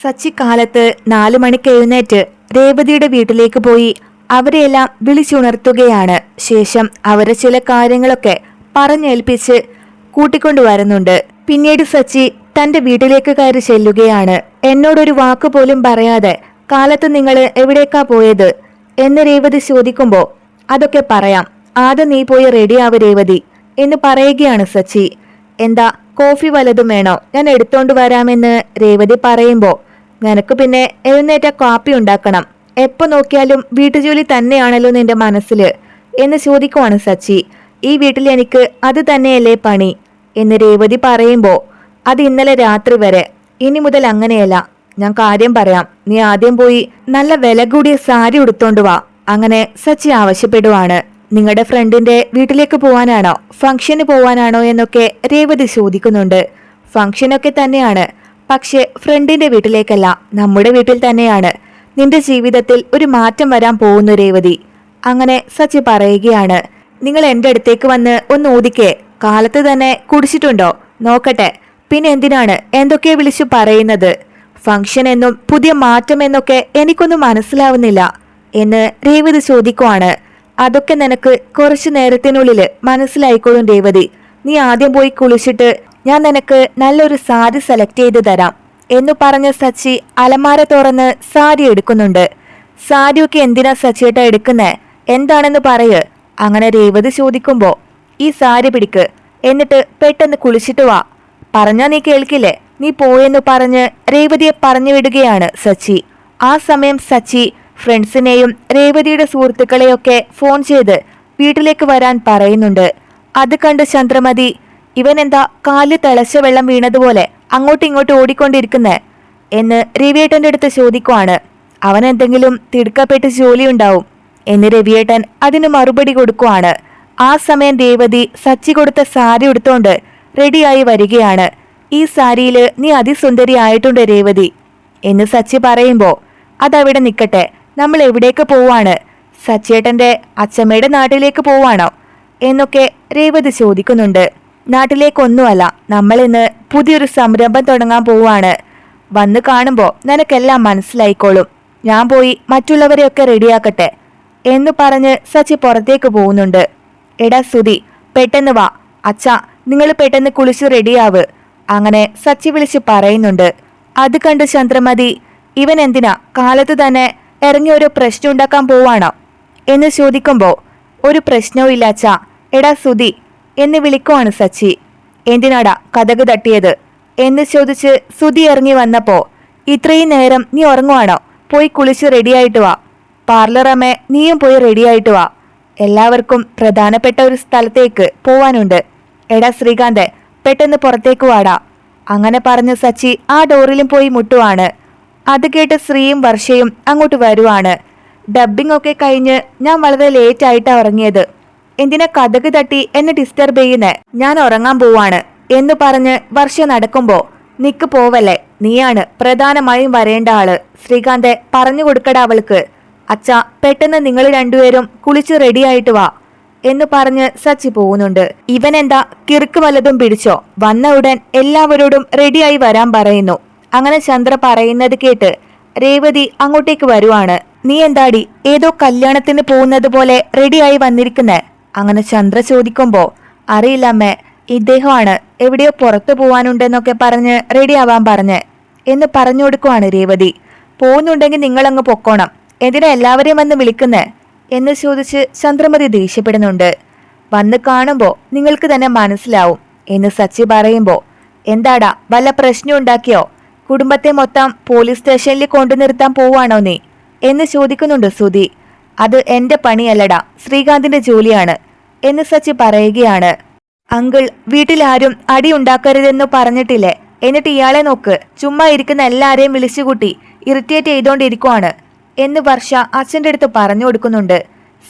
സച്ചി കാലത്ത് നാലു മണിക്ക് എഴുന്നേറ്റ് രേവതിയുടെ വീട്ടിലേക്ക് പോയി അവരെയെല്ലാം വിളിച്ചുണർത്തുകയാണ്. ശേഷം അവരെ ചില കാര്യങ്ങളൊക്കെ പറഞ്ഞേൽപ്പിച്ച് കൂട്ടിക്കൊണ്ടുവരുന്നുണ്ട്. പിന്നീട് സച്ചി തന്റെ വീട്ടിലേക്ക് കയറി ചെല്ലുകയാണ്. എന്നോടൊരു വാക്ക് പോലും പറയാതെ കാലത്ത് നിങ്ങൾ എവിടേക്കാ പോയത്? എന്ന് രേവതി ചോദിക്കുമ്പോൾ അതൊക്കെ പറയാം. ആദ്യം നീ പോയി റെഡിയാവ് രേവതി എന്ന് പറയുകയാണ് സച്ചി. എന്താ കോഫി വലതും വേണോ? ഞാൻ എടുത്തോണ്ട് വരാമെന്ന് രേവതി പറയുമ്പോ നിനക്ക് പിന്നെ എഴുന്നേറ്റ കാപ്പി ഉണ്ടാക്കണം. എപ്പോ നോക്കിയാലും വീട്ടുജോലി തന്നെയാണല്ലോ നിന്റെ മനസ്സിൽ എന്ന് ചോദിക്കുവാണ് സച്ചി. ഈ വീട്ടിൽ എനിക്ക് അത് തന്നെയല്ലേ പണി? എന്ന് രേവതി പറയുമ്പോൾ അത് ഇന്നലെ രാത്രി വരെ. ഇനി മുതൽ അങ്ങനെയല്ല. ഞാൻ കാര്യം പറയാം. നീ ആദ്യം പോയി നല്ല വില കൂടിയ സാരി ഉടുത്തോണ്ട് വാ. അങ്ങനെ സച്ചി ആവശ്യപ്പെടുവാണ്. നിങ്ങളുടെ ഫ്രണ്ടിന്റെ വീട്ടിലേക്ക് പോവാനാണോ? ഫംഗ്ഷന് പോവാനാണോ? എന്നൊക്കെ രേവതി ചോദിക്കുന്നുണ്ട്. ഫംഗ്ഷനൊക്കെ തന്നെയാണ്. പക്ഷെ ഫ്രണ്ടിന്റെ വീട്ടിലേക്കല്ല നമ്മുടെ വീട്ടിൽ തന്നെയാണ്. നിന്റെ ജീവിതത്തിൽ ഒരു മാറ്റം വരാൻ പോകുന്നു രേവതി. അങ്ങനെ സച്ചി പറയുകയാണ് നിങ്ങൾ എന്റെ അടുത്തേക്ക് വന്ന് ഒന്ന് ഓദിക്കേ കാലത്ത് തന്നെ കുടിച്ചിട്ടുണ്ടോ? നോക്കട്ടെ. പിന്നെ എന്തിനാണ് എന്തൊക്കെ വിളിച്ചു പറയുന്നത്? ഫംഗ്ഷൻ എന്നും പുതിയ മാറ്റം എന്നൊക്കെ എനിക്കൊന്നും മനസ്സിലാവുന്നില്ല എന്ന് രേവതി ചോദിക്കുവാണ്. അതൊക്കെ നിനക്ക് കുറച്ചു നേരത്തിനുള്ളിൽ മനസ്സിലായിക്കോളും രേവതി. നീ ആദ്യം പോയി കുളിച്ചിട്ട് ഞാൻ നിനക്ക് നല്ലൊരു സാരി സെലക്ട് ചെയ്ത് തരാം എന്നു പറഞ്ഞ സച്ചി അലമാര തുറന്ന് സാരി എടുക്കുന്നുണ്ട്. സാരിയൊക്കെ എന്തിനാ സച്ചിയേട്ട എടുക്കുന്നേ? എന്താണെന്ന് പറയ്. അങ്ങനെ രേവതി ചോദിക്കുമ്പോൾ ഈ സാരി പിടിക്ക് എന്നിട്ട് പെട്ടെന്ന് കുളിച്ചിട്ട് വാ. പറഞ്ഞാ നീ കേൾക്കില്ലേ? നീ പോയെന്ന് പറഞ്ഞ് രേവതിയെ പറഞ്ഞു വിടുകയാണ് സച്ചി. ആ സമയം സച്ചി ഫ്രണ്ട്സിനെയും രേവതിയുടെ സുഹൃത്തുക്കളെയൊക്കെ ഫോൺ ചെയ്ത് വീട്ടിലേക്ക് വരാൻ പറയുന്നുണ്ട്. അത് കണ്ട് ചന്ദ്രമതി ഇവൻ എന്താ കാൽ തിളച്ച വെള്ളം വീണതുപോലെ അങ്ങോട്ടും ഇങ്ങോട്ടും ഓടിക്കൊണ്ടിരിക്കുന്നേ എന്ന് രവിയേട്ടന്റെ അടുത്ത് ചോദിക്കുവാണ്. അവൻ എന്തെങ്കിലും തിടുക്കപ്പെട്ട് ജോലിയുണ്ടാവും എന്ന് രവിയേട്ടൻ അതിന് മറുപടി കൊടുക്കുവാണ്. ആ സമയം ദേവതി സച്ചി കൊടുത്ത സാരി എടുത്തോണ്ട് റെഡിയായി വരികയാണ്. ഈ സാരിയിൽ നീ അതിസുന്ദരി ആയിട്ടുണ്ട് രേവതി എന്ന് സച്ചി പറയുമ്പോൾ അതവിടെ നിൽക്കട്ടെ നമ്മൾ എവിടേക്ക് പോവാണ്? സച്ചേട്ടന്റെ അച്ചമ്മയുടെ നാട്ടിലേക്ക് പോവാണോ? എന്നൊക്കെ രേവതി ചോദിക്കുന്നുണ്ട്. നാട്ടിലേക്കൊന്നുമല്ല. നമ്മൾ ഇന്ന് പുതിയൊരു സംരംഭം തുടങ്ങാൻ പോവാണ് വന്ന് കാണുമ്പോൾ നിനക്കെല്ലാം മനസ്സിലായിക്കോളും. ഞാൻ പോയി മറ്റുള്ളവരെയൊക്കെ റെഡിയാക്കട്ടെ എന്ന് പറഞ്ഞ് സച്ചി പുറത്തേക്ക് പോകുന്നുണ്ട്. എടാ സുതി പെട്ടെന്ന് വാ. അച്ഛാ നിങ്ങൾ പെട്ടെന്ന് കുളിച്ച് റെഡിയാവ്. അങ്ങനെ സച്ചി വിളിച്ച് പറയുന്നുണ്ട്. അത് കണ്ട് ചന്ദ്രമതി ഇവൻ എന്തിനാ? കാലത്ത് തന്നെ ഇറങ്ങി ഒരു പ്രശ്നം ഉണ്ടാക്കാൻ പോവാണോ? എന്ന് ചോദിക്കുമ്പോൾ ഒരു പ്രശ്നവും ഇല്ല അച്ഛാ. എടാ സുതി എന്ന് വിളിക്കുവാണ് സച്ചി. എന്തിനാടാ കഥക് തട്ടിയത്? എന്ന് ചോദിച്ച് സുതി ഇറങ്ങി വന്നപ്പോ ഇത്രയും നേരം നീ ഉറങ്ങുവാണോ? പോയി കുളിച്ച് റെഡിയായിട്ട് വാ. പാർലർ അമ്മ നീയും പോയി റെഡിയായിട്ട് വാ. എല്ലാവർക്കും പ്രധാനപ്പെട്ട ഒരു സ്ഥലത്തേക്ക് പോവാനുണ്ട്. എടാ ശ്രീകാന്ത് പെട്ടെന്ന് പുറത്തേക്ക് വാടാ. അങ്ങനെ പറഞ്ഞ് സച്ചി ആ ഡോറിലും പോയി മുട്ടുവാണ്. അത് കേട്ട് ശ്രീയും വർഷയും അങ്ങോട്ട് വരുവാണ്. ഡബ്ബിംഗ് ഒക്കെ കഴിഞ്ഞ് ഞാൻ വളരെ ലേറ്റ് ആയിട്ടാ ഉറങ്ങിയത്. എന്തിനാ കഥക് തട്ടി എന്നെ ഡിസ്റ്റർബ് ചെയ്യുന്നേ? ഞാൻ ഉറങ്ങാൻ പോവാണ്. എന്ന് പറഞ്ഞ് വർഷ നടക്കുമ്പോ നിക്ക് പോവല്ലേ? നീയാണ് പ്രധാനമായും വരേണ്ട ആൾ. ശ്രീകാന്തെ പറഞ്ഞു കൊടുക്കടാ അവൾക്ക്. അച്ഛാ പെട്ടെന്ന് നിങ്ങൾ രണ്ടുപേരും കുളിച്ച് റെഡിയായിട്ട് വാ. എന്ന് പറഞ്ഞ് സച്ചി പോകുന്നുണ്ട്. ഇവൻ എന്താ കിറുക്ക് വല്ലതും പിടിച്ചോ? വന്ന ഉടൻ എല്ലാവരോടും റെഡിയായി വരാൻ പറയുന്നു. അങ്ങനെ ചന്ദ്ര പറയുന്നത് കേട്ട് രേവതി അങ്ങോട്ടേക്ക് വരുവാണ്. നീ എന്താടി? ഏതോ കല്യാണത്തിന് പോകുന്നത് പോലെ റെഡിയായി വന്നിരിക്കുന്നേ? അങ്ങനെ ചന്ദ്ര ചോദിക്കുമ്പോ അറിയില്ലമ്മേ ഇദ്ദേഹമാണ് എവിടെയോ പുറത്തു പോവാനുണ്ടെന്നൊക്കെ പറഞ്ഞ് റെഡിയാവാൻ പറഞ്ഞ് എന്ന് പറഞ്ഞു കൊടുക്കുവാണ് രേവതി. പോകുന്നുണ്ടെങ്കിൽ നിങ്ങളങ്ങ് പൊക്കോണം എന്തിനാ എല്ലാവരെയും വന്ന് വിളിക്കുന്നേ? എന്ന് ചോദിച്ച് ചന്ദ്രമതി ദേഷ്യപ്പെടുന്നുണ്ട്. വന്ന് കാണുമ്പോൾ നിങ്ങൾക്ക് തന്നെ മനസ്സിലാവും എന്ന് സച്ചി പറയുമ്പോൾ എന്താടാ വല്ല പ്രശ്നം ഉണ്ടാക്കിയോ? കുടുംബത്തെ മൊത്തം പോലീസ് സ്റ്റേഷനിൽ കൊണ്ടു നിർത്താൻ പോവാണോ നീ? എന്ന് ചോദിക്കുന്നുണ്ട് സുധി. അത് എന്റെ പണിയല്ലടാ ശ്രീകാന്തിന്റെ ജോലിയാണ് എന്ന് സച്ചി പറയുകയാണ്. അങ്കിൾ വീട്ടിലാരും അടി ഉണ്ടാക്കരുതെന്ന് പറഞ്ഞിട്ടില്ലേ? എന്നിട്ട് ഇയാളെ നോക്ക് ചുമ്മാ ഇരിക്കുന്ന എല്ലാരെയും വിളിച്ചുകൂട്ടി ഇറിറ്റേറ്റ് ചെയ്തോണ്ടിരിക്കുവാണ് എന്ന് വർഷ അച്ഛന്റെ അടുത്ത് പറഞ്ഞു കൊടുക്കുന്നുണ്ട്.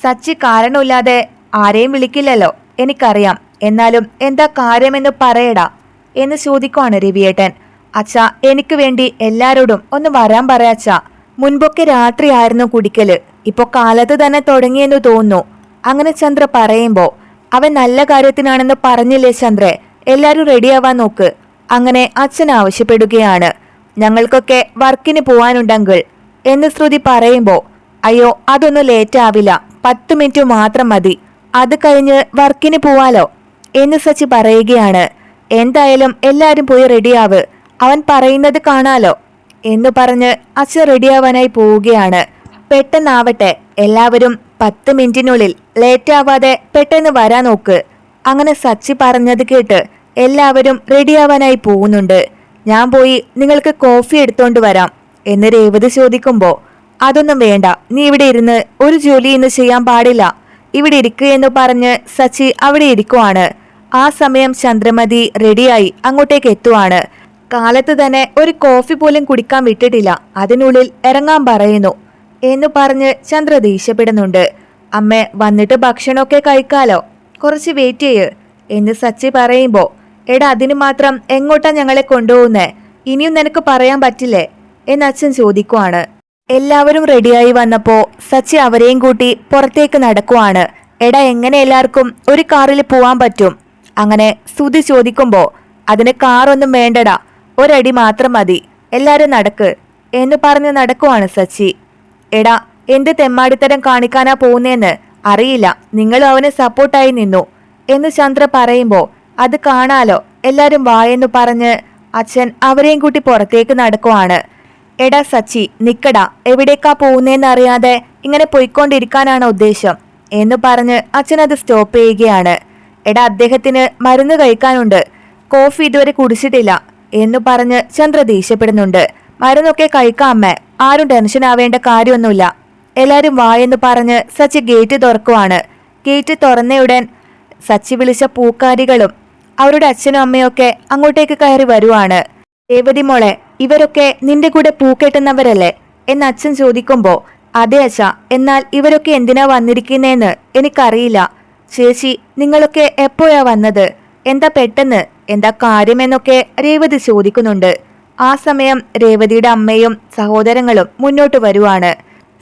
സച്ചി കാരണമില്ലാതെ ആരെയും വിളിക്കില്ലല്ലോ എനിക്കറിയാം. എന്നാലും എന്താ കാര്യമെന്ന് പറയടാ എന്ന് ചോദിക്കുവാണ് രവിയേട്ടൻ. അച്ഛാ എനിക്ക് വേണ്ടി എല്ലാരോടും ഒന്ന് വരാൻ പറയാച്ചാ മുൻപൊക്കെ രാത്രിയായിരുന്നു കുടിക്കൽ. ഇപ്പൊ കാലത്ത് തന്നെ തുടങ്ങിയെന്ന് തോന്നുന്നു. അങ്ങനെ ചന്ദ്ര പറയുമ്പോൾ അവൻ നല്ല കാര്യത്തിനാണെന്ന് പറഞ്ഞില്ലേ ചന്ദ്രെ? എല്ലാരും റെഡിയാവാൻ നോക്ക്. അങ്ങനെ അച്ഛൻ ആവശ്യപ്പെടുകയാണ്. ഞങ്ങൾക്കൊക്കെ വർക്കിന് പോവാനുണ്ടെങ്കിൽ എന്ന് ശ്രുതി പറയുമ്പോൾ അയ്യോ അതൊന്നും ലേറ്റ് ആവില്ല. പത്ത് മിനിറ്റ് മാത്രം മതി. അത് കഴിഞ്ഞ് വർക്കിന് പോവാലോ? എന്ന് സച്ചി പറയുകയാണ്. എന്തായാലും എല്ലാരും പോയി റെഡിയാവ്. അവൻ പറയുന്നത് കാണാലോ? എന്ന് പറഞ്ഞ് അച്ഛ റെഡിയാവാനായി പോവുകയാണ്. പെട്ടെന്നാവട്ടെ എല്ലാവരും പത്ത് മിനിറ്റിനുള്ളിൽ ലേറ്റ് ആവാതെ പെട്ടെന്ന് വരാൻ നോക്ക്. അങ്ങനെ സച്ചി പറഞ്ഞത് കേട്ട് എല്ലാവരും റെഡിയാവാനായി പോകുന്നുണ്ട്. ഞാൻ പോയി നിങ്ങൾക്ക് കോഫി എടുത്തോണ്ട് വരാം എന്ന് രേവതി ചോദിക്കുമ്പോൾ അതൊന്നും വേണ്ട നീ ഇവിടെ ഇരുന്ന് ഒരു ജോലി ഇന്ന് ചെയ്യാൻ പാടില്ല. ഇവിടെ ഇരിക്കുക എന്ന് പറഞ്ഞ് സച്ചി അവിടെ ഇരിക്കുവാണ്. ആ സമയം ചന്ദ്രമതി റെഡിയായി അങ്ങോട്ടേക്ക് എത്തുവാണ്. കാലത്ത് തന്നെ ഒരു കോഫി പോലും കുടിക്കാൻ വിട്ടിട്ടില്ല. അതിനുള്ളിൽ ഇറങ്ങാൻ പറയുന്നു. എന്ന് പറഞ്ഞ് ചന്ദ്ര ദേഷ്യപ്പെടുന്നുണ്ട്. അമ്മ വന്നിട്ട് ഭക്ഷണമൊക്കെ കഴിക്കാലോ? കുറച്ച് വെയിറ്റ് ചെയ്യ്. എന്ന് സച്ചി പറയുമ്പോൾ എടാ അതിന് മാത്രം എങ്ങോട്ടാ ഞങ്ങളെ കൊണ്ടുപോകുന്നേ? ഇനിയും നിനക്ക് പറയാൻ പറ്റില്ലേ? എന്ന് അച്ഛൻ ചോദിക്കുവാണ്. എല്ലാവരും റെഡിയായി വന്നപ്പോൾ സച്ചി അവരെയും കൂട്ടി പുറത്തേക്ക് നടക്കുവാണ്. എടാ എങ്ങനെ എല്ലാവർക്കും ഒരു കാറിൽ പോവാൻ പറ്റും? അങ്ങനെ സുതി ചോദിക്കുമ്പോൾ അതിന് കാറൊന്നും വേണ്ടടാ. ഒരടി മാത്രം മതി. എല്ലാരും നടക്ക്. എന്ന് പറഞ്ഞ് നടക്കുവാണ് സച്ചി. എടാ എന്ത് തെമ്മാടിത്തരം കാണിക്കാനാ പോകുന്നേന്ന് അറിയില്ല. നിങ്ങളും അവന് സപ്പോർട്ടായി നിന്നു. എന്ന് ചന്ദ്ര പറയുമ്പോൾ അത് കാണാലോ. എല്ലാരും വായെന്നു പറഞ്ഞ് അച്ഛൻ അവരെയും കൂട്ടി പുറത്തേക്ക് നടക്കുവാണ്. എടാ സച്ചി നിക്കടാ. എവിടേക്കാ പോകുന്നേന്ന് അറിയാതെ ഇങ്ങനെ പൊയ്ക്കൊണ്ടിരിക്കാനാണ് ഉദ്ദേശം? എന്ന് പറഞ്ഞ് അച്ഛൻ അത് സ്റ്റോപ്പ് ചെയ്യുകയാണ്. എടാ അദ്ദേഹത്തിന് മരുന്ന് കഴിക്കാനുണ്ട്. കോഫി ഇതുവരെ കുടിച്ചിട്ടില്ല. എന്ന് പറഞ്ഞ് ചന്ദ്ര ദേഷ്യപ്പെടുന്നുണ്ട്. മരുന്നൊക്കെ അമ്മ ആരും ടെൻഷൻ ആവേണ്ട കാര്യമൊന്നുമില്ല. എല്ലാരും വായെന്ന് പറഞ്ഞ് സച്ചി ഗേറ്റ് തുറക്കുവാണ്. ഗേറ്റ് തുറന്നയുടൻ സച്ചി വിളിച്ച പൂക്കാരികളും അവരുടെ അച്ഛനും അമ്മയൊക്കെ അങ്ങോട്ടേക്ക് കയറി വരുവാണ്. രേവതി മോളെ ഇവരൊക്കെ നിന്റെ കൂടെ പൂക്കെട്ടുന്നവരല്ലേ എന്ന് അച്ഛൻ ചോദിക്കുമ്പോൾ അതെ അച്ഛ എന്നാൽ ഇവരൊക്കെ എന്തിനാ വന്നിരിക്കുന്നേന്ന് എനിക്കറിയില്ല. ചേച്ചി നിങ്ങളൊക്കെ എപ്പോഴാ വന്നത്? എന്താ പെട്ടെന്ന്? എന്താ കാര്യമെന്നൊക്കെ രേവതി ചോദിക്കുന്നുണ്ട്. ആ സമയം രേവതിയുടെ അമ്മയും സഹോദരങ്ങളും മുന്നോട്ട് വരുവാണ്.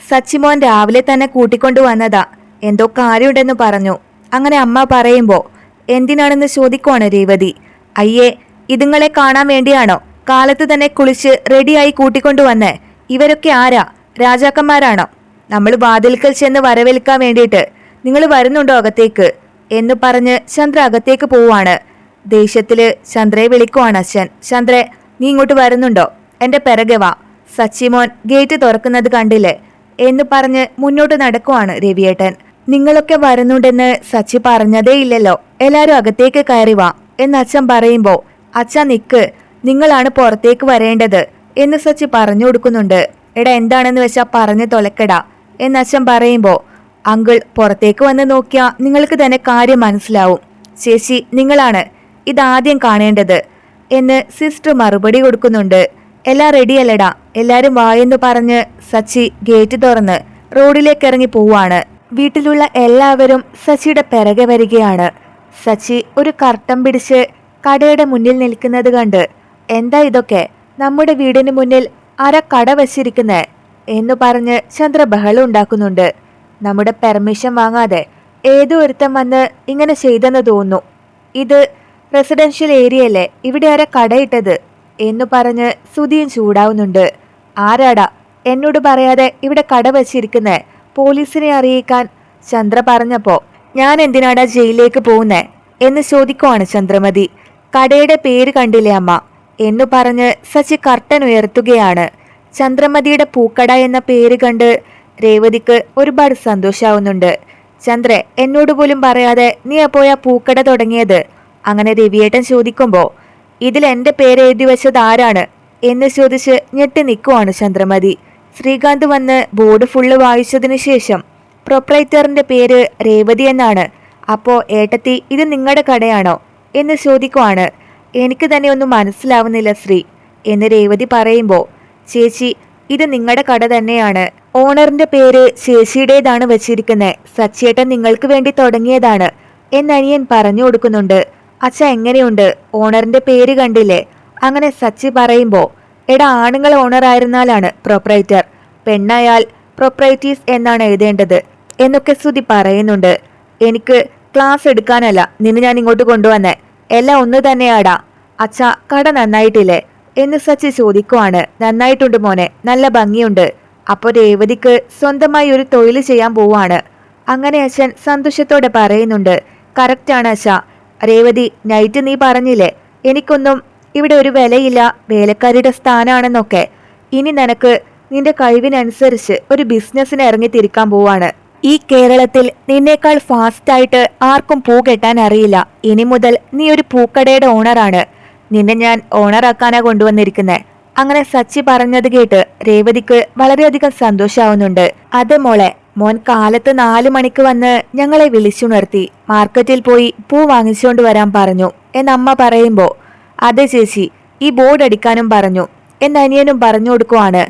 സച്ചിമോൻ രാവിലെ തന്നെ കൂട്ടിക്കൊണ്ടു വന്നതാ. എന്തോ കാര്യമുണ്ടെന്ന് പറഞ്ഞു. അങ്ങനെ അമ്മ പറയുമ്പോ എന്തിനാണെന്ന് ചോദിക്കുവാണ് രേവതി? അയ്യേ ഇതുങ്ങളെ കാണാൻ വേണ്ടിയാണോ? കാലത്ത് തന്നെ കുളിച്ച് റെഡിയായി കൂട്ടിക്കൊണ്ടു വന്നേ. ഇവരൊക്കെ ആരാ? രാജാക്കന്മാരാണോ? നമ്മൾ വാതിൽക്കൽ ചെന്ന് വരവേൽക്കാൻ വേണ്ടിയിട്ട്. നിങ്ങൾ വരുന്നുണ്ടോ അകത്തേക്ക്? എന്ന് പറഞ്ഞ് ചന്ദ്ര അകത്തേക്ക് പോവാണ്. ദേഷ്യത്തിൽ ചന്ദ്രയെ വിളിക്കുവാണ് അച്ഛൻ. ചന്ദ്രെ നീ ഇങ്ങോട്ട് വരുന്നുണ്ടോ? എന്റെ പിറകെ വാ. സച്ചിമോൻ ഗേറ്റ് തുറക്കുന്നത് കണ്ടില്ലേ? എന്ന് പറഞ്ഞ് മുന്നോട്ട് നടക്കുവാണ് രവിയേട്ടൻ. നിങ്ങളൊക്കെ വരുന്നുണ്ടെന്ന് സച്ചി പറഞ്ഞതേ ഇല്ലല്ലോ. എല്ലാരും അകത്തേക്ക് കയറി വാ എന്ന് അച്ഛൻ പറയുമ്പോ അച്ഛ നിക്ക്. നിങ്ങളാണ് പുറത്തേക്ക് വരേണ്ടത് എന്ന് സച്ചി പറഞ്ഞു കൊടുക്കുന്നുണ്ട്. എടാ എന്താണെന്ന് വെച്ചാ പറഞ്ഞു തൊലക്കടാ എന്ന് അച്ഛൻ പറയുമ്പോ അങ്കിൾ പുറത്തേക്ക് വന്ന് നോക്കിയാ നിങ്ങൾക്ക് തന്നെ കാര്യം മനസ്സിലാവും. ചേച്ചി നിങ്ങളാണ് ഇതാദ്യം കാണേണ്ടത്. എന്ന് സിസ്റ്റർ മറുപടി കൊടുക്കുന്നുണ്ട്. എല്ലാം റെഡിയല്ലടാ. എല്ലാരും വായെന്ന് പറഞ്ഞ് സച്ചി ഗേറ്റ് തുറന്ന് റോഡിലേക്ക് ഇറങ്ങി പോവാണ്. വീട്ടിലുള്ള എല്ലാവരും സച്ചിയുടെ പിറകെ വരികയാണ്. സച്ചി ഒരു കർട്ടൻ പിടിച്ച് കടയുടെ മുന്നിൽ നിൽക്കുന്നത് കണ്ട് എന്താ ഇതൊക്കെ? നമ്മുടെ വീടിന് മുന്നിൽ അര കട വച്ചിരിക്കുന്നേ? എന്ന് പറഞ്ഞ് ചന്ദ്ര ബഹളം ഉണ്ടാക്കുന്നുണ്ട്. നമ്മുടെ പെർമിഷൻ വാങ്ങാതെ ഏതോ ഒരുത്തൻ വന്ന് ഇങ്ങനെ ചെയ്തെന്ന് തോന്നുന്നു. ഇത് റെസിഡൻഷ്യൽ ഏരിയയല്ലേ ഇവിടെ ആരാ കടയിട്ടത്? എന്നു പറഞ്ഞ് സുധിയും ചൂടാവുന്നുണ്ട്. ആരാടാ? എന്നോട് പറയാതെ ഇവിടെ കട വച്ചിരിക്കുന്നേ? പോലീസിനെ അറിയിക്കാൻ ചന്ദ്ര പറഞ്ഞപ്പോ ഞാൻ എന്തിനാടാ ജയിലിലേക്ക് പോകുന്നേ? എന്ന് ചോദിക്കുവാണ് ചന്ദ്രമതി. കടയുടെ പേര് കണ്ടില്ലേ അമ്മ? എന്നു പറഞ്ഞ് സച്ചി കർട്ടൻ ഉയർത്തുകയാണ്. ചന്ദ്രമതിയുടെ പൂക്കട എന്ന പേര് കണ്ട് രേവതിക്ക് ഒരുപാട് സന്തോഷാവുന്നുണ്ട്. ചന്ദ്ര എന്നോട് പോലും പറയാതെ നീ അപ്പോയ പൂക്കട തുടങ്ങിയത്? അങ്ങനെ രവിയേട്ടൻ ചോദിക്കുമ്പോൾ ഇതിൽ എന്റെ പേര് എഴുതി വെച്ചത് ആരാണ്? എന്ന് ചോദിച്ച് ഞെട്ടി നിൽക്കുവാണ് ചന്ദ്രമതി. ശ്രീകാന്ത് വന്ന് ബോർഡ് ഫുള്ള് വായിച്ചതിനു ശേഷം പ്രൊപ്രൈറ്ററിന്റെ പേര് രേവതി എന്നാണ്. അപ്പോൾ ഏട്ടത്തി ഇത് നിങ്ങളുടെ കടയാണോ? എന്ന് ചോദിക്കുവാണ്. എനിക്ക് തന്നെ ഒന്നും മനസ്സിലാവുന്നില്ല ശ്രീ എന്ന് രേവതി പറയുമ്പോൾ ചേച്ചി ഇത് നിങ്ങളുടെ കട തന്നെയാണ്. ഓണറിന്റെ പേര് ശേഷിയുടേതാണ് വെച്ചിരിക്കുന്നത് സച്ചേട്ടൻ നിങ്ങൾക്ക് വേണ്ടി തുടങ്ങിയതാണ് എന്നനിയൻ പറഞ്ഞു കൊടുക്കുന്നുണ്ട്. അച്ഛ എങ്ങനെയുണ്ട്? ഓണറിന്റെ പേര് കണ്ടില്ലേ? അങ്ങനെ സച്ചി പറയുമ്പോൾ എടാ ആണുങ്ങൾ ഓണറായിരുന്നാലാണ് പ്രൊപ്പറേറ്റർ പെണ്ണായാൽ പ്രൊപ്രൈറ്റീസ് എന്നാണ് എഴുതേണ്ടത് എന്നൊക്കെ ശ്രുതി പറയുന്നുണ്ട്. എനിക്ക് ക്ലാസ് എടുക്കാനല്ല നിന്നെ ഞാൻ ഇങ്ങോട്ട് കൊണ്ടുവന്നേ. എല്ലാം ഒന്ന് തന്നെയാടാ. അച്ഛ കട നന്നായിട്ടില്ലേ? എന്ന് സച്ചി ചോദിക്കുവാണ്. നന്നായിട്ടുണ്ട് മോനെ നല്ല ഭംഗിയുണ്ട്. അപ്പോൾ രേവതിക്ക് സ്വന്തമായി ഒരു തൊഴിൽ ചെയ്യാൻ പോവാണ്. അങ്ങനെ അച്ഛൻ സന്തോഷത്തോടെ പറയുന്നുണ്ട്. കറക്റ്റാണ് അച്ഛ. രേവതി നൈറ്റ് നീ പറഞ്ഞില്ലേ? എനിക്കൊന്നും ഇവിടെ ഒരു വിലയില്ല. വേലക്കാരിയുടെ സ്ഥാനമാണെന്നൊക്കെ ഇനി നിനക്ക് നിന്റെ കഴിവിനനുസരിച്ച് ഒരു ബിസിനസ്സിന് ഇറങ്ങി തിരിക്കാൻ പോവാണ്. ഈ കേരളത്തിൽ നിന്നേക്കാൾ ഫാസ്റ്റായിട്ട് ആർക്കും പൂ കെട്ടാൻ അറിയില്ല. ഇനി മുതൽ നീ ഒരു പൂക്കടയുടെ ഓണറാണ് നിന്നെ ഞാൻ ഓണറാക്കാനാ കൊണ്ടുവന്നിരിക്കുന്നത് അങ്ങനെ സച്ചി പറഞ്ഞത് കേട്ട് രേവതിക്ക് വളരെയധികം സന്തോഷാവുന്നുണ്ട്. അതെ മോളെ മോൻ കാലത്ത് നാലു മണിക്ക് വന്ന് ഞങ്ങളെ വിളിച്ചുണർത്തി മാർക്കറ്റിൽ പോയി പൂ വാങ്ങിച്ചുകൊണ്ട് വരാൻ പറഞ്ഞു. എന്നമ്മ പറയുമ്പോ അതെ ചേച്ചി ഈ ബോർഡ് അടിക്കാനും പറഞ്ഞു. എന്നനിയനും പറഞ്ഞു കൊടുക്കുവാണ്.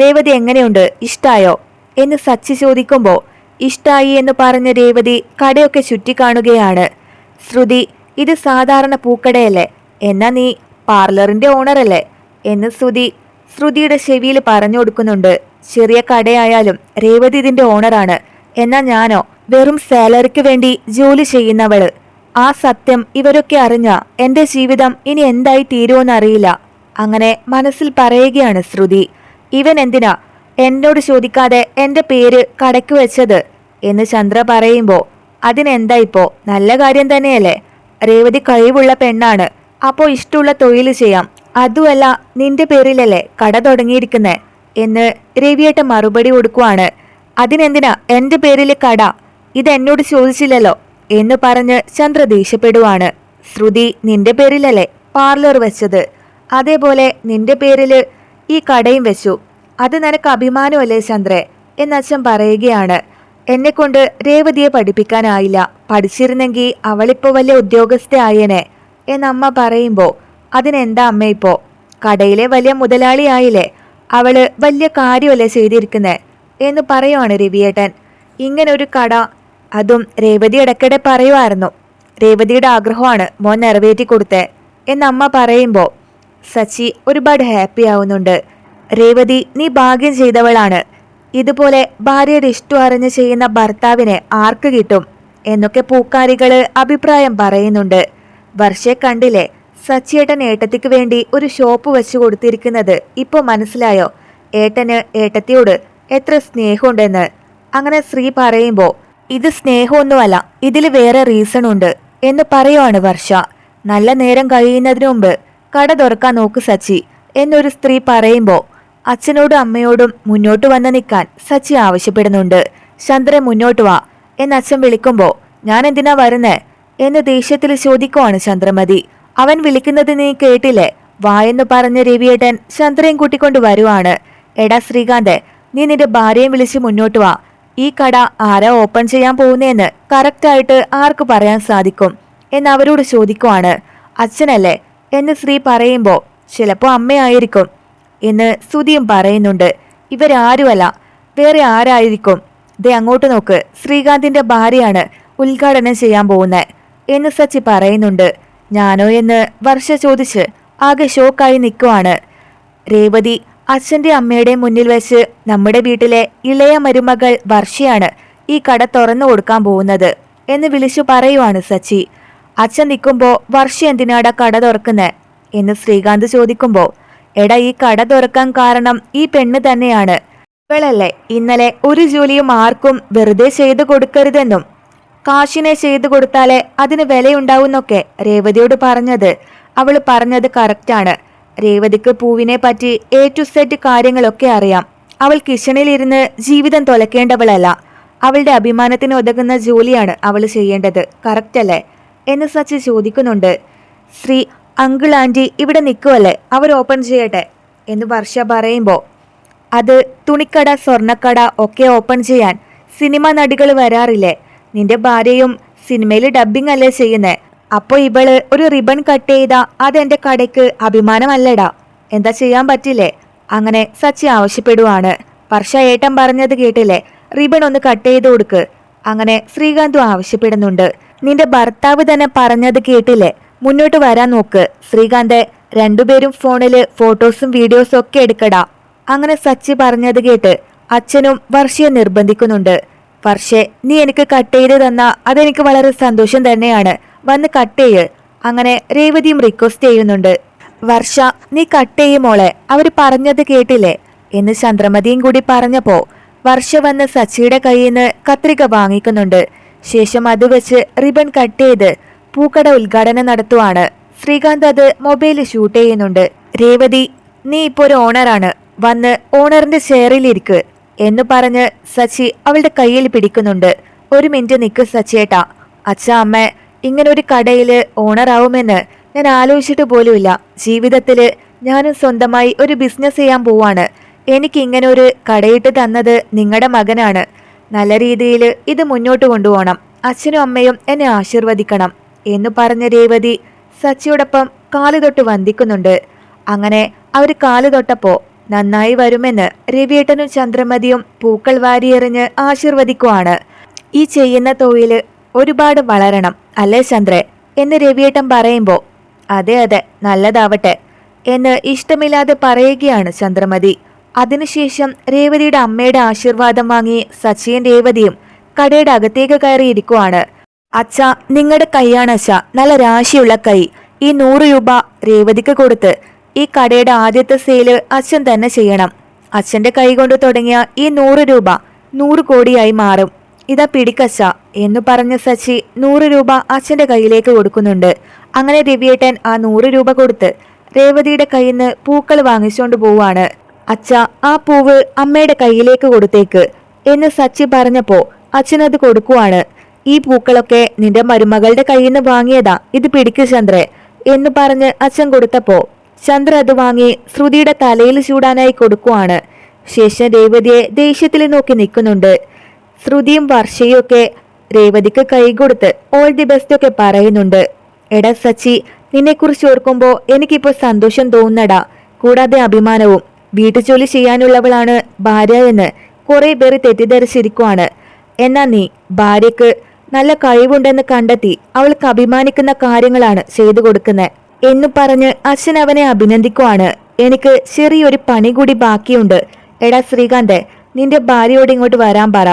രേവതി എങ്ങനെയുണ്ട്? ഇഷ്ടായോ? എന്ന് സച്ചി ചോദിക്കുമ്പോൾ ഇഷ്ടായി എന്ന് പറഞ്ഞ രേവതി കടയൊക്കെ ചുറ്റിക്കാണുകയാണ്. ശ്രുതി ഇത് സാധാരണ പൂക്കടയല്ലേ? എന്നാ നീ പാർലറിന്റെ ഓണറല്ലേ എന്ന് ശ്രുതി ശ്രുതിയുടെ ചെവിയിൽ പറഞ്ഞു കൊടുക്കുന്നുണ്ട്. ചെറിയ കടയായാലും രേവതി ഇതിന്റെ ഓണറാണ്. എന്നാ ഞാനോ വെറും സാലറിക്ക് വേണ്ടി ജോലി ചെയ്യുന്നവൾ. ആ സത്യം ഇവരൊക്കെ അറിഞ്ഞ എന്റെ ജീവിതം ഇനി എന്തായി തീരുമെന്നറിയില്ല അങ്ങനെ മനസ്സിൽ പറയുകയാണ് ശ്രുതി. ഇവൻ എന്തിനാ എന്നോട് ചോദിക്കാതെ എന്റെ പേര് കടയ്ക്ക് വെച്ചത്? എന്ന് ചന്ദ്ര പറയുമ്പോ അതിനെന്താ ഇപ്പോ? നല്ല കാര്യം തന്നെയല്ലേ? രേവതി കഴിവുള്ള പെണ്ണാണ്. അപ്പോ ഇഷ്ടമുള്ള തൊഴിൽ ചെയ്യാം. അതുമല്ല നിന്റെ പേരിലല്ലേ കട തുടങ്ങിയിരിക്കുന്നത് എന്ന് രവിയേട്ട മറുപടി കൊടുക്കുവാണ്. അതിനെന്തിനാ എന്റെ പേരിൽ കട? ഇത് എന്നോട് ചോദിച്ചില്ലല്ലോ എന്ന് പറഞ്ഞ് ചന്ദ്ര ദേഷ്യപ്പെടുവാണ്. ശ്രുതി നിന്റെ പേരിലല്ലേ പാർലർ വെച്ചത്? അതേപോലെ നിന്റെ പേരിൽ ഈ കടയും വെച്ചു. അത് നിനക്ക് അഭിമാനമല്ലേ ചന്ദ്രേ? എന്നച്ഛൻ പറയുകയാണ്. എന്നെക്കൊണ്ട് രേവതിയെ പഠിപ്പിക്കാനായില്ല. പഠിച്ചിരുന്നെങ്കിൽ അവളിപ്പോൾ വലിയ ഉദ്യോഗസ്ഥയായേനെ. എന്നമ്മ പറയുമ്പോൾ അതിനെന്താ അമ്മ ഇപ്പോ? കടയിലെ വലിയ മുതലാളിയായില്ലേ? അവൾ വലിയ കാര്യമല്ലേ ചെയ്തിരിക്കുന്നേ? എന്ന് പറയുവാണ് രവിയേട്ടൻ. ഇങ്ങനെ ഒരു കട അതും രേവതി ഇടയ്ക്കിടെ പറയുമായിരുന്നു രേവതിയുടെ ആഗ്രഹമാണ് മോൻ നിറവേറ്റി കൊടുത്തേ. എന്നമ്മ പറയുമ്പോ സച്ചി ഒരുപാട് ഹാപ്പി ആവുന്നുണ്ട്. രേവതി നീ ഭാഗ്യം ചെയ്തവളാണ്. ഇതുപോലെ ഭാര്യയുടെ ഇഷ്ടം അറിഞ്ഞ് ചെയ്യുന്ന ഭർത്താവിനെ ആർക്ക് കിട്ടും? എന്നൊക്കെ പൂക്കാരികൾ അഭിപ്രായം പറയുന്നുണ്ട്. വർഷയെ കണ്ടില്ലേ? സച്ചിയേട്ടൻ ഏട്ടത്തിക്ക് വേണ്ടി ഒരു ഷോപ്പ് വെച്ചു കൊടുത്തിരിക്കുന്നത് ഇപ്പോൾ മനസ്സിലായോ? ഏട്ടന് ഏട്ടത്തിയോട് എത്ര സ്നേഹമുണ്ടെന്ന്. അങ്ങനെ ശ്രീ പറയുമ്പോൾ ഇത് സ്നേഹമൊന്നുമല്ല ഇതിൽ വേറെ റീസൺ ഉണ്ട് എന്ന് പറയുവാണ് വർഷ. നല്ല നേരം കഴിയുന്നതിന് മുമ്പ് കട തുറക്കാൻ നോക്ക് സച്ചി എന്നൊരു സ്ത്രീ പറയുമ്പോൾ അച്ഛനോടും അമ്മയോടും മുന്നോട്ട് വന്ന് നിൽക്കാൻ സച്ചി ആവശ്യപ്പെടുന്നുണ്ട്. ചന്ദ്രൻ മുന്നോട്ട് വാ എന്നച്ഛൻ വിളിക്കുമ്പോൾ വിളിക്കുമ്പോ ഞാൻ എന്തിനാ വരുന്നേ? എന്ന് ദേഷ്യത്തിൽ ചോദിക്കുവാണ് ചന്ദ്രമതി. അവൻ വിളിക്കുന്നത് നീ കേട്ടില്ലേ? വായെന്ന് പറഞ്ഞ രവിയേട്ടൻ ചന്ദ്രയും കൂട്ടിക്കൊണ്ട് വരുവാണ്. എടാ ശ്രീകാന്ത് നീ നിന്റെ ഭാര്യയും വിളിച്ച് മുന്നോട്ട് വാ. ഈ കട ആരാ ഓപ്പൺ ചെയ്യാൻ പോകുന്നതെന്ന് കറക്റ്റായിട്ട് ആർക്ക് പറയാൻ സാധിക്കും? എന്ന് അവരോട് ചോദിക്കുവാണ്. അച്ഛനല്ലേ? എന്ന് ശ്രീ പറയുമ്പോൾ ചിലപ്പോൾ അമ്മയായിരിക്കും. എന്ന് സുധിയും പറയുന്നുണ്ട്. ഇവരാരുമല്ല വേറെ ആരായിരിക്കും? ദേ അങ്ങോട്ട് നോക്ക് ശ്രീകാന്തിന്റെ ഭാര്യയാണ് ഉദ്ഘാടനം ചെയ്യാൻ പോകുന്നത്. എന്ന് സച്ചി പറയുന്നുണ്ട്. ഞാനോ എന്ന് വർഷ ചോദിച്ച് ആകെ ഷോക്കായി നിൽക്കുവാണ് രേവതി അച്ഛന്റെ അമ്മയുടെ മുന്നിൽ വെച്ച് നമ്മുടെ വീട്ടിലെ ഇളയ മരുമകൾ വർഷയാണ് ഈ കട തുറന്നു കൊടുക്കാൻ പോകുന്നത് എന്ന് വിളിച്ചു പറയുവാണ് സച്ചി. അച്ഛൻ നിൽക്കുമ്പോൾ വർഷ എന്തിനാടാ കട തുറക്കുന്നേ എന്ന് ശ്രീകാന്ത് ചോദിക്കുമ്പോൾ എടാ ഈ കട തുറക്കാൻ കാരണം ഈ പെണ്ണ് തന്നെയാണ്. ഇവളല്ലേ ഇന്നലെ ഒരു ജോലിയും ആർക്കും വെറുതെ ചെയ്തു കൊടുക്കരുതെന്നും കാശിനെ ചെയ്തു കൊടുത്താലേ അതിന് വിലയുണ്ടാവുന്നൊക്കെ രേവതിയോട് പറഞ്ഞത്. അവൾ പറഞ്ഞത് കറക്റ്റാണ്. രേവതിക്ക് പൂവിനെ പറ്റി എ ടു സെറ്റ് കാര്യങ്ങളൊക്കെ അറിയാം. അവൾ കിച്ചണിലിരുന്ന് ജീവിതം തുലക്കേണ്ടവളല്ല. അവളുടെ അഭിമാനത്തിന് ഉതകുന്ന ജോലിയാണ് അവൾ ചെയ്യേണ്ടത്. കറക്റ്റ് അല്ലേ എന്ന് സച്ചി ചോദിക്കുന്നുണ്ട്. ശ്രീ അങ്കിൾ ആന്റി ഇവിടെ നിൽക്കുമല്ലേ അവർ ഓപ്പൺ ചെയ്യട്ടെ? എന്ന് വർഷ പറയുമ്പോൾ അത് തുണിക്കട സ്വർണക്കട ഒക്കെ ഓപ്പൺ ചെയ്യാൻ സിനിമ നടികൾ വരാറില്ലേ? നിന്റെ ഭാര്യയും സിനിമയിൽ ഡബ്ബിംഗ് അല്ലേ ചെയ്യുന്നേ? അപ്പൊ ഇവൾ ഒരു റിബൺ കട്ട് ചെയ്താ അതെന്റെ കടയ്ക്ക് അഭിമാനമല്ലടാ. എന്താ ചെയ്യാൻ പറ്റില്ലേ? അങ്ങനെ സച്ചി ആവശ്യപ്പെടുവാണ്. വർഷ ഏട്ടൻ പറഞ്ഞത് കേട്ടില്ലേ? റിബൺ ഒന്ന് കട്ട് ചെയ്ത് കൊടുക്ക്. അങ്ങനെ ശ്രീകാന്തു ആവശ്യപ്പെടുന്നുണ്ട്. നിന്റെ ഭർത്താവ് തന്നെ പറഞ്ഞത് കേട്ടില്ലേ? മുന്നോട്ട് വരാൻ നോക്ക്. ശ്രീകാന്ത് രണ്ടുപേരും ഫോണിൽ ഫോട്ടോസും വീഡിയോസും ഒക്കെ എടുക്കടാ. അങ്ങനെ സച്ചി പറഞ്ഞത് കേട്ട് അച്ഛനും വർഷയെ നിർബന്ധിക്കുന്നുണ്ട്. വർഷെ നീ എനിക്ക് കട്ട് ചെയ്ത് തന്ന അതെനിക്ക് വളരെ സന്തോഷം തന്നെയാണ്. വന്ന് കട്ട് ചെയ്യ്. അങ്ങനെ രേവതിയും റിക്വസ്റ്റ് ചെയ്യുന്നുണ്ട്. വർഷ നീ കട്ട് ചെയ്യുമോളെ അവർ പറഞ്ഞത് കേട്ടില്ലേ? എന്ന് ചന്ദ്രമതിയും കൂടി പറഞ്ഞപ്പോ വർഷ വന്ന് സച്ചിയുടെ കയ്യിൽ നിന്ന് കത്രിക വാങ്ങിക്കുന്നുണ്ട്. ശേഷം അത് വെച്ച് റിബൺ കട്ട് ചെയ്ത് പൂക്കട ഉദ്ഘാടനം നടത്തുവാണ്. ശ്രീകാന്ത് അത് മൊബൈലിൽ ഷൂട്ട് ചെയ്യുന്നുണ്ട്. രേവതി നീ ഇപ്പോ ഒരു ഓണറാണ് വന്ന് ഓണറിന്റെ ചെയറിലിരിക്ക് എന്ന് പറഞ്ഞ് സച്ചി അവളുടെ കയ്യിൽ പിടിക്കുന്നുണ്ട്. ഒരു മിനിറ്റ് നിൽക്ക് സച്ചിയേട്ടാ അച്ഛ അമ്മ ഇങ്ങനെ ഒരു കടയിൽ ഓണറാവുമെന്ന് ഞാൻ ആലോചിച്ചിട്ട് പോലുമില്ല. ജീവിതത്തിൽ ഞാനും സ്വന്തമായി ഒരു ബിസിനസ് ചെയ്യാൻ പോവാണ്. എനിക്ക് ഇങ്ങനെ ഒരു കടയിട്ട് തന്നത് നിങ്ങളുടെ മകനാണ്. നല്ല രീതിയിൽ ഇത് മുന്നോട്ട് കൊണ്ടുപോകണം അച്ഛനും അമ്മയും എന്നെ ആശീർവദിക്കണം എന്ന് പറഞ്ഞ രേവതി സച്ചിയോടൊപ്പം കാലുതൊട്ട് വന്ദിക്കുന്നുണ്ട്. അങ്ങനെ അവർ കാൽ തൊട്ടപ്പോ നന്നായി വരുമെന്ന് രവിയേട്ടനും ചന്ദ്രമതിയും പൂക്കൾ വാരിയെറിഞ്ഞ് ആശീർവദിക്കുവാണ്. ഈ ചെയ്യുന്ന തൊഴിൽ ഒരുപാട് വളരണം അല്ലേ ചന്ദ്രേ? എന്ന് രവിയേട്ടൻ പറയുമ്പോൾ അതെ അതെ നല്ലതാവട്ടെ എന്ന് ഇഷ്ടമില്ലാതെ പറയുകയാണ് ചന്ദ്രമതി. അതിനുശേഷം രേവതിയുടെ അമ്മയുടെ ആശീർവാദം വാങ്ങി സച്ചിയും രേവതിയും കടയുടെ അകത്തേക്ക് കയറിയിരിക്കുവാണ്. അച്ഛ നിങ്ങളുടെ കൈയാണ് അച്ഛ നല്ല രാശിയുള്ള കൈ. ഈ നൂറ് രൂപ രേവതിക്ക് കൊടുത്ത് ഈ കടയുടെ ആദ്യത്തെ സെയിൽ അച്ഛൻ തന്നെ ചെയ്യണം. അച്ഛന്റെ കൈ കൊണ്ട് തുടങ്ങിയ ഈ നൂറ് രൂപ നൂറ് കോടിയായി മാറും. ഇതാ പിടിക്കച്ച എന്ന് പറഞ്ഞ സച്ചി നൂറ് രൂപ അച്ഛന്റെ കയ്യിലേക്ക് കൊടുക്കുന്നുണ്ട്. അങ്ങനെ രവിയേട്ടൻ ആ നൂറ് രൂപ കൊടുത്ത് രേവതിയുടെ കയ്യിൽ നിന്ന് പൂക്കൾ വാങ്ങിച്ചുകൊണ്ട് പോവാണ്. അച്ഛ ആ പൂവ് അമ്മയുടെ കയ്യിലേക്ക് കൊടുത്തേക്ക് എന്ന് സച്ചി പറഞ്ഞപ്പോ അച്ഛനത് കൊടുക്കുവാണ്. ഈ പൂക്കളൊക്കെ നിന്റെ മരുമകളുടെ കയ്യിൽ നിന്ന് വാങ്ങിയതാ ഇത് പിടിക്കു ചന്ദ്രേ എന്ന് പറഞ്ഞ് അച്ഛൻ കൊടുത്തപ്പോ ചന്ദ്ര അത് വാങ്ങി ശ്രുതിയുടെ തലയിൽ ചൂടാനായി കൊടുക്കുവാണ്. ശേഷം രേവതിയെ ദേഷ്യത്തിൽ നോക്കി നിൽക്കുന്നുണ്ട്. ശ്രുതിയും വർഷയും ഒക്കെ രേവതിക്ക് കൈകൊടുത്ത് ഓൾ ദി ബെസ്റ്റ് ഒക്കെ പറയുന്നുണ്ട്. എടാ സച്ചി നിന്നെക്കുറിച്ച് ഓർക്കുമ്പോൾ എനിക്കിപ്പോൾ സന്തോഷം തോന്നടാ കൂടാതെ അഭിമാനവും വീട്ടുജോലി ചെയ്യാനുള്ളവളാണ് ഭാര്യ എന്ന് കുറെ പേർ തെറ്റിദ്ധരിച്ചിരിക്കുവാണ്. എന്നാ നീ ഭാര്യക്ക് നല്ല കഴിവുണ്ടെന്ന് കണ്ടെത്തി അവൾക്ക് അഭിമാനിക്കുന്ന കാര്യങ്ങളാണ് ചെയ്തു കൊടുക്കുന്നത് എന്ന് പറഞ്ഞ് അച്ഛൻ അവനെ അഭിനന്ദിക്കുവാണ്. എനിക്ക് ചെറിയൊരു പണി കൂടി ബാക്കിയുണ്ട്. എടാ ശ്രീകാന്ത് നിന്റെ ഭാര്യയോട് ഇങ്ങോട്ട് വരാൻ പറ.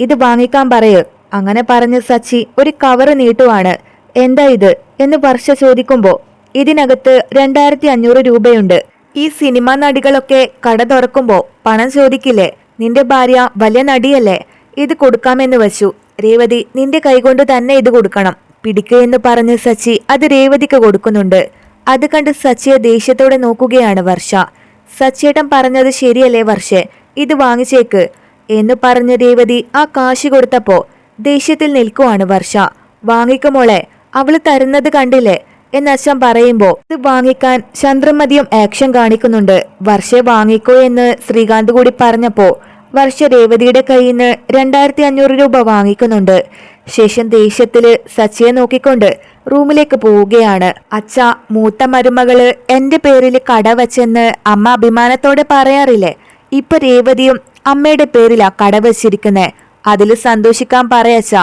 ഇത് വാങ്ങിക്കാൻ പറയ്. അങ്ങനെ പറഞ്ഞ് സച്ചി ഒരു കവറ് നീട്ടുവാണ്. എന്താ ഇത്? എന്ന് വർഷ ചോദിക്കുമ്പോൾ ഇതിനകത്ത് രണ്ടായിരത്തി അഞ്ഞൂറ് രൂപയുണ്ട്. ഈ സിനിമാ നടികളൊക്കെ കട തുറക്കുമ്പോ പണം ചോദിക്കില്ലേ? നിന്റെ ഭാര്യ വലിയ നടിയല്ലേ? ഇത് കൊടുക്കാമെന്ന് വെച്ചു. രേവതി നിന്റെ കൈകൊണ്ട് തന്നെ ഇത് കൊടുക്കണം. പിടിക്കുക എന്ന് പറഞ്ഞ് സച്ചി അത് രേവതിക്ക് കൊടുക്കുന്നുണ്ട്. അത് കണ്ട് സച്ചിയെ ദേഷ്യത്തോടെ നോക്കുകയാണ് വർഷ. സച്ചേട്ടൻ പറഞ്ഞത് ശരിയല്ലേ വർഷേ? ഇത് വാങ്ങിച്ചേക്ക്. എന്ന് പറഞ്ഞ് രേവതി ആ കാശ് കൊടുത്തപ്പോ ദേഷ്യത്തിൽ നിൽക്കുവാണ് വർഷ. വാങ്ങിക്കുമോളെ അവൾ തരുന്നത് കണ്ടില്ലേ? എന്ന് അച്ഛൻ പറയുമ്പോ ഇത് വാങ്ങിക്കാൻ ചന്ദ്രമതിയും ആക്ഷൻ കാണിക്കുന്നുണ്ട്. വർഷ വാങ്ങിക്കോ എന്ന് ശ്രീകാന്ത് കൂടി പറഞ്ഞപ്പോ വർഷ രേവതിയുടെ കയ്യിൽ നിന്ന് രണ്ടായിരത്തി അഞ്ഞൂറ് രൂപ വാങ്ങിക്കുന്നുണ്ട്. ശേഷം ദേഷ്യത്തിൽ സച്ചിയെ നോക്കിക്കൊണ്ട് റൂമിലേക്ക് പോവുകയാണ്. അച്ഛ മൂത്ത മരുമകൾ എന്റെ പേരിൽ കട വച്ചെന്ന് അമ്മ അഭിമാനത്തോടെ പറയാറില്ലേ? ഇപ്പൊ രേവതിയും അമ്മയുടെ പേരിലാ കട വച്ചിരിക്കുന്നേ. അതിൽ സന്തോഷിക്കാൻ പറയച്ച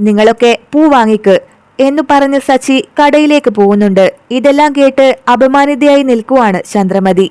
നിങ്ങളൊക്കെ പൂ വാങ്ങിക്ക് എന്നു പറഞ്ഞ് സച്ചി കടയിലേക്ക് പോകുന്നുണ്ട്. ഇതെല്ലാം കേട്ട് അപമാനിതയായി നിൽക്കുവാണ് ചന്ദ്രമതി.